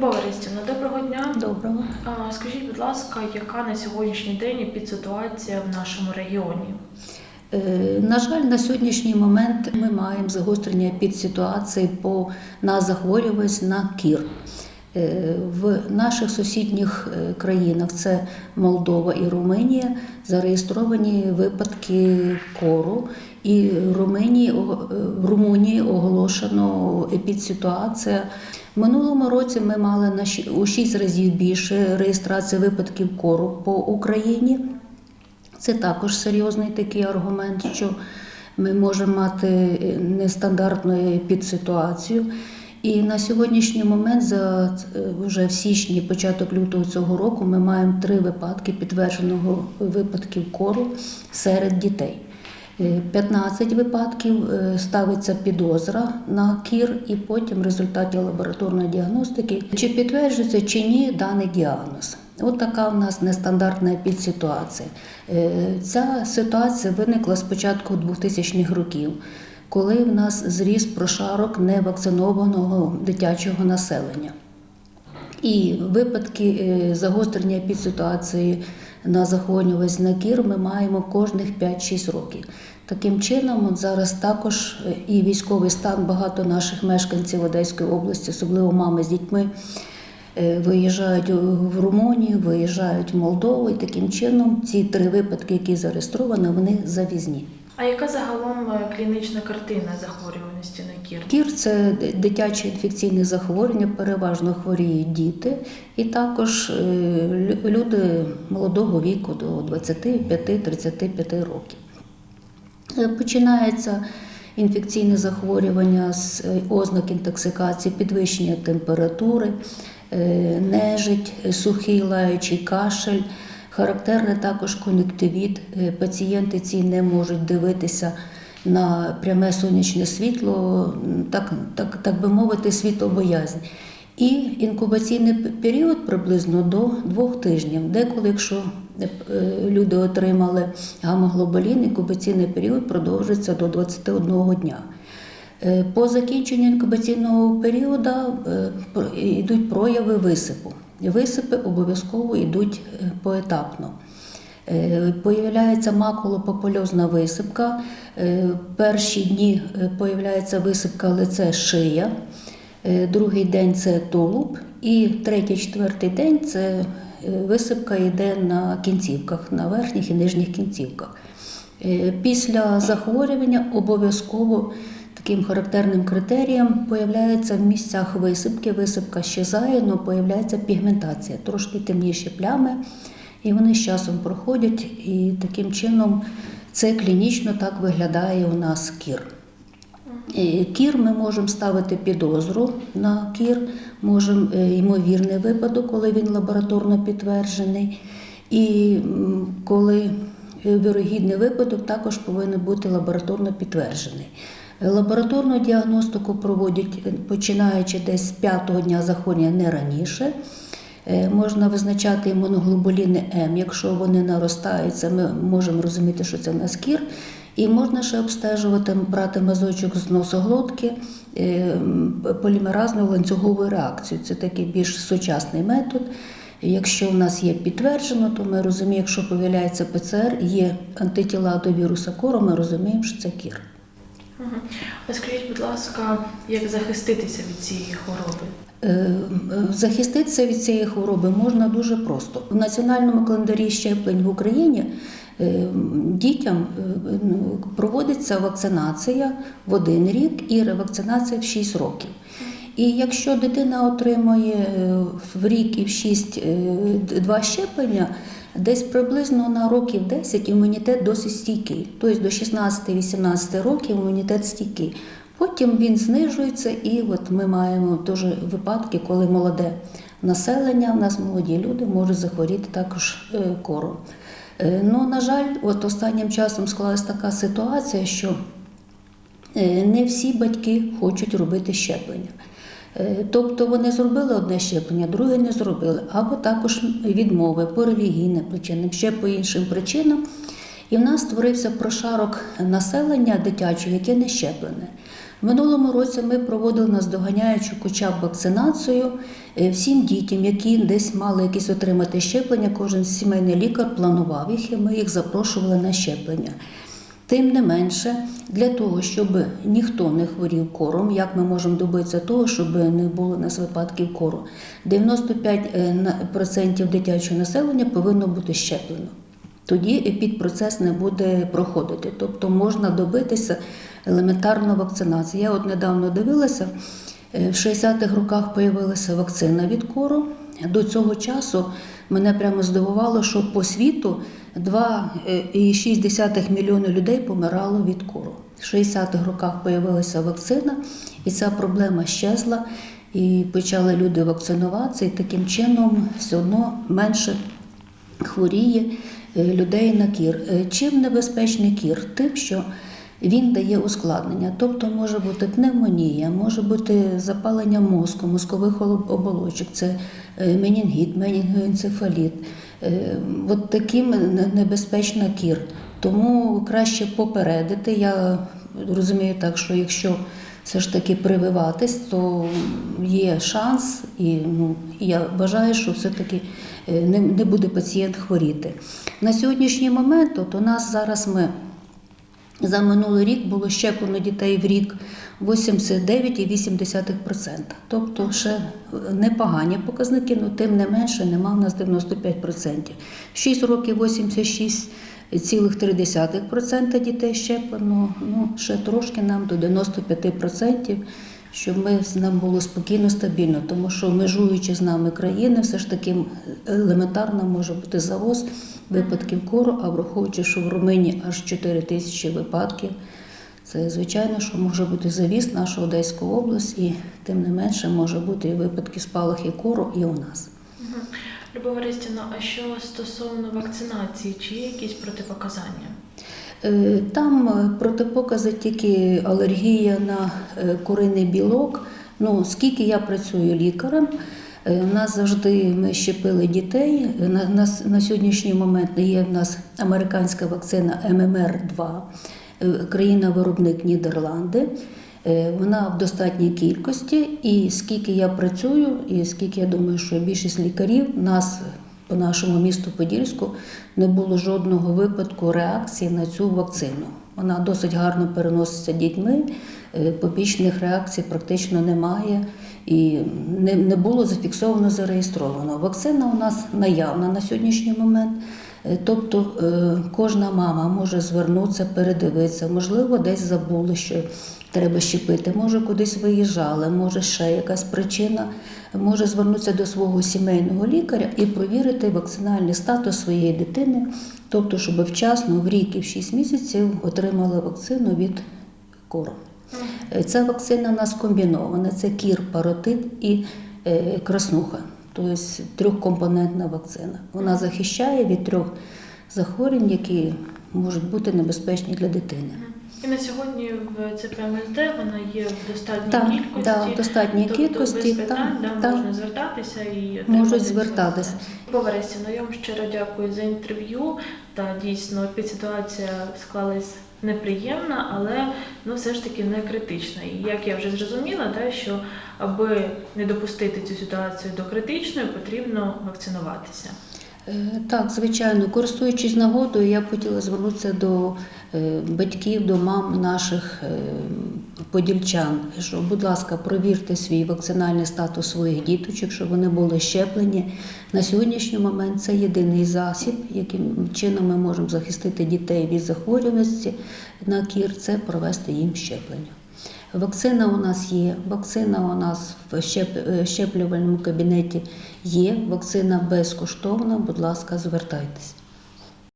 Любов Орестівна, доброго дня. Доброго. А, Скажіть, будь ласка, яка на сьогоднішній день підситуація в нашому регіоні? Е, На жаль, на сьогоднішній момент ми маємо загострення підситуації по на захворюваність на кір. Е, В наших сусідніх е, країнах це Молдова і Румунія зареєстровані випадки кору. І в Румунії, в Румунії оголошено епідситуація. Минулому році ми мали на у 6 разів більше реєстрації випадків кору по Україні. Це також серйозний такий аргумент, що ми можемо мати е, нестандартну підситуацію. І на сьогоднішній момент, за е, вже в січні, початок лютого цього року, ми маємо три випадки підтвердженого випадків кору серед дітей. Е, 15 випадків е, ставиться підозра на кір, і потім в результаті лабораторної діагностики, чи підтверджується чи ні даний діагноз. От така в нас нестандартна підситуація. Е, Ця ситуація виникла з початку 2000-х років, коли в нас зріс прошарок невакцинованого дитячого населення. І випадки е, загострення підситуації на захворюваність на кір ми маємо кожних 5-6 років. Таким чином, зараз також е, і військовий стан багато наших мешканців Одеської області, особливо мами з дітьми, е, виїжджають в Румунію, виїжджають в Молдову. І таким чином ці три випадки, які зареєстровані, вони завізні. А яка загалом е, клінічна картина захворюваності на кір? Кір це дитяче інфекційне захворювання, переважно хворіють діти, і також е, люди молодого віку до 25-35 років. Е, Починається інфекційне захворювання з е, ознак інтоксикації, підвищення температури, нежить, сухий лаючий кашель. Характерний також кон'юктивіт. Пацієнти ці не можуть дивитися на пряме сонячне світло, так, так, так би мовити, світлобоязнь. І інкубаційний період приблизно до двох тижнів. Деколи, якщо е, люди отримали гамоглобулін, інкубаційний період продовжується до 21 дня. Е, По закінченню інкубаційного періоду е, йдуть прояви висипу. Висипи обов'язково йдуть поетапно. Е, Появляється макулопапульозна висипка. Е, Перші дні е, появляється висипка лице шия. Другий день це тулуб, і третій, четвертий день це висипка йде на кінцівках, на верхніх і нижніх кінцівках. Після захворювання обов'язково таким характерним критерієм появляється в місцях висипки. Висипка щезає, але появляється пігментація, трошки темніші плями, і вони з часом проходять, і таким чином це клінічно так виглядає у нас кір. Кір ми можемо ставити підозру на кір, можемо е, ймовірний випадок, коли він лабораторно підтверджений. І коли е, вірогідний випадок також повинен бути лабораторно підтверджений. Лабораторну діагностику проводять е, починаючи десь з п'ятого дня захворювання не раніше. Е, Можна визначати імуноглобуліни М, якщо вони наростаються, ми можемо розуміти, що це в нас кір. І можна ще обстежувати, брати мазочок з носоглотки, е, полімеразну ланцюгову реакцію. Це такий більш сучасний метод. Якщо в нас є підтверджено, то ми розуміємо, якщо появляється ПЦР, є антитіла до віруса кору, ми розуміємо, що це кір. Мгм. А скажіть, будь ласка, як захиститися від цієї хвороби? Е, е, Захиститися від цієї хвороби можна дуже просто. В національному календарі щеплень в Україні е, дітям ну, проводиться вакцинація в один рік і ревакцинація в 6 років. І якщо дитина отримує в рік і в 6 е, два щеплення, десь приблизно на років 10 імунітет досить стійкий. Тобто до 16-18 років імунітет стійкий. Потім він знижується, і от ми маємо теж випадки, коли молоде населення, в нас молоді люди можуть захворіти також е, кором. Е, Ну, на жаль, от останнім часом склалась така ситуація, що е, не всі батьки хочуть робити щеплення. Тобто вони зробили одне щеплення, друге не зробили, або також відмови по релігійним причинам, ще по іншим причинам. І в нас створився прошарок населення дитячого, яке не щеплене. В минулому році ми проводили наздоганяючу хоча б вакцинацію е, всім дітям, які десь мали якісь отримати щеплення. Кожен сімейний лікар планував їх, і ми їх запрошували на щеплення. Тим не менше, для того, щоб ніхто не хворів кором, як ми можемо добитися того, щоб не було нас випадків кору, 95% дитячого населення повинно бути щеплено. Тоді підпроцес не буде проходити. Тобто можна добитися елементарно вакцинації. Я от недавно дивилася, е, в 60-х роках з'явилася вакцина від кору. До цього часу мене прямо здивувало, що по світу 2,6 мільйони людей помирало від кору. В 60-х роках з'явилася вакцина, і ця проблема щезла. І почали люди вакцинуватися, і таким чином все одно менше хворіє е, людей на кір. Е, Чим небезпечний кір? Тим, що він дає ускладнення, тобто може бути пневмонія, може бути запалення мозку, мозкових оболочок, це е, менінгіт, менінгоенцефаліт. Е, От таким не- небезпечна кір. Тому краще попередити. Я розумію так, що якщо все ж таки прививатись, то є шанс, і ну, я вважаю, що все-таки е, не, не буде пацієнт хворіти. На сьогоднішній момент, от у нас зараз ми за минулий рік було щеплено дітей в рік 89,8%. Тобто ще непогані показники, але тим не менше нема в нас 95%. В 6 років 86,3% дітей щеплено, ну ще трошки нам до 95%. Щоб ми нам було спокійно, стабільно, тому що межуючи з нами країни, все ж таки елементарно може бути завоз випадків кору, а враховуючи, що в Румунії аж 4 тисячі випадків, це звичайно, що може бути завіз нашу Одеську область, і тим не менше може бути і випадки спалахи кору і у нас. Любов Орестівна, а що стосовно вакцинації, чи є якісь протипоказання? Е, Там е, протипокази тільки алергія на е, куриний білок. Ну, скільки я працюю лікарем, у нас завжди ми щепили дітей. На, на, на сьогоднішній момент є в нас американська вакцина ММР-2, е, країна-виробник Нідерланди. Вона в достатній кількості, і скільки я працюю, і скільки я думаю, що більшість лікарів нас по нашому місту Подільську не було жодного випадку реакції на цю вакцину. Вона досить гарно переноситься дітьми, е, побічних реакцій практично немає і не, не було зафіксовано зареєстровано. Вакцина у нас наявна на сьогоднішній момент. Е, Тобто е, кожна мама може звернутися, передивитися, можливо, десь забули, що треба щепити, може кудись виїжджали, може ще якась причина, може звернутися до свого сімейного лікаря і провірити вакцинальний статус своєї дитини, тобто, щоб вчасно в рік і в 6 місяців отримали вакцину від кору. Е, Ця вакцина у нас комбінована: це кір, паротит і краснуха, тобто трьохкомпонентна вакцина. Вона захищає від трьох захворювань, які можуть бути небезпечні для дитини. І на сьогодні в ЦПМСД вона є в достатній Так, кількості. да, в достатній тобто кількості, без питань так, да, так. можна звертатися і Можуть звертатись. вакцину. Любов я вам щиро дякую за інтерв'ю. Та дійсно ситуація склалась неприємна, але ну все ж таки не критична. І як я вже зрозуміла, те, що аби не допустити цю ситуацію до критичної, потрібно вакцинуватися. Е, Так, звичайно, користуючись нагодою, я б хотіла звернутися до е, батьків, до мам наших е, подільчан, що, будь ласка, провірте свій вакцинальний статус своїх діточок, щоб вони були щеплені. На сьогоднішній момент це єдиний засіб, яким чином ми можемо захистити дітей від захворюваності на кір, це провести їм щеплення. Вакцина у нас є, вакцина у нас в щеп- е, щеплювальному кабінеті є. Вакцина безкоштовна. Будь ласка, звертайтесь.